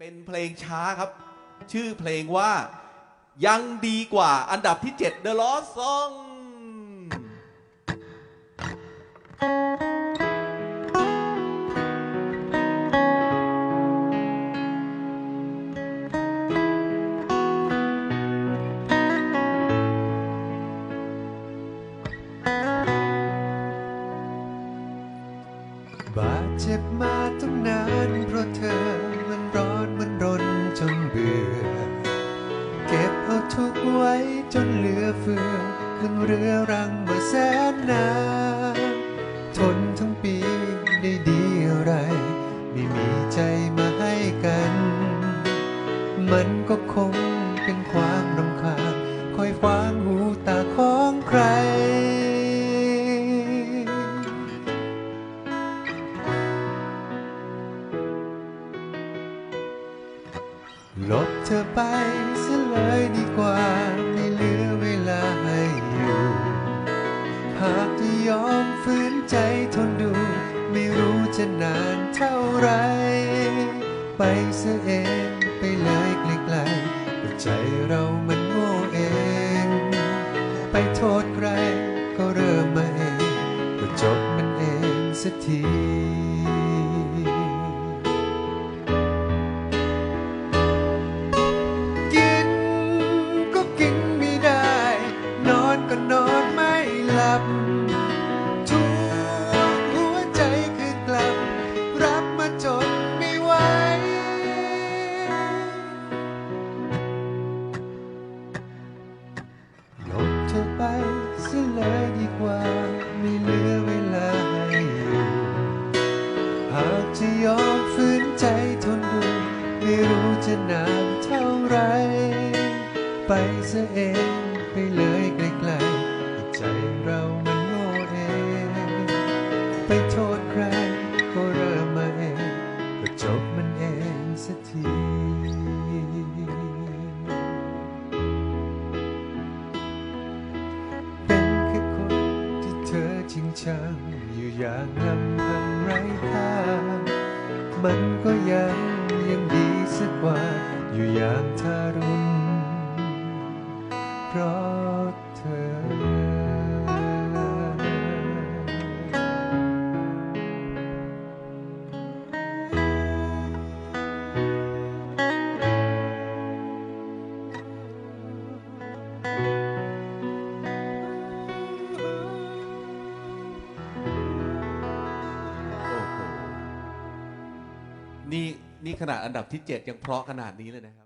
เป็นเพลงช้าครับ ชื่อเพลงว่ายังดีกว่าอันดับที่ 7 The Lost Song บาดเจ็บมาตั้งนานเพราะเธอ จนเหลือเฟือมันเรือรังมาแสนนานทนทั้งปีได้ดีอะไร ไม่มีใจมาให้กัน มันก็คงเป็นความรำคาญคอยฟังหูตาของใคร ลบเธอไปเสียเลยดีกว่า จะนานเท่าไร ไปเสียเองไปเลยไกลๆก็ใจเรามันโง่เอง ไปโทษใครก็เริ่มมาเองก็จบมันเองสักที ไร ไปซะเองไปเลยไกลๆใจเรามันโง่เอง ไปโทษใครก็เริ่มมาเอง ก็จบมันเองสักทีเป็นแค่คนที่เธอจริงจังอยู่อย่างลำพังไร้ค่ามันก็ยังยังดีสักกว่า อยู่อย่างทา นี่นี่ขนาดอันดับที่ 7 ยังเพราะขนาดนี้เลยนะครับ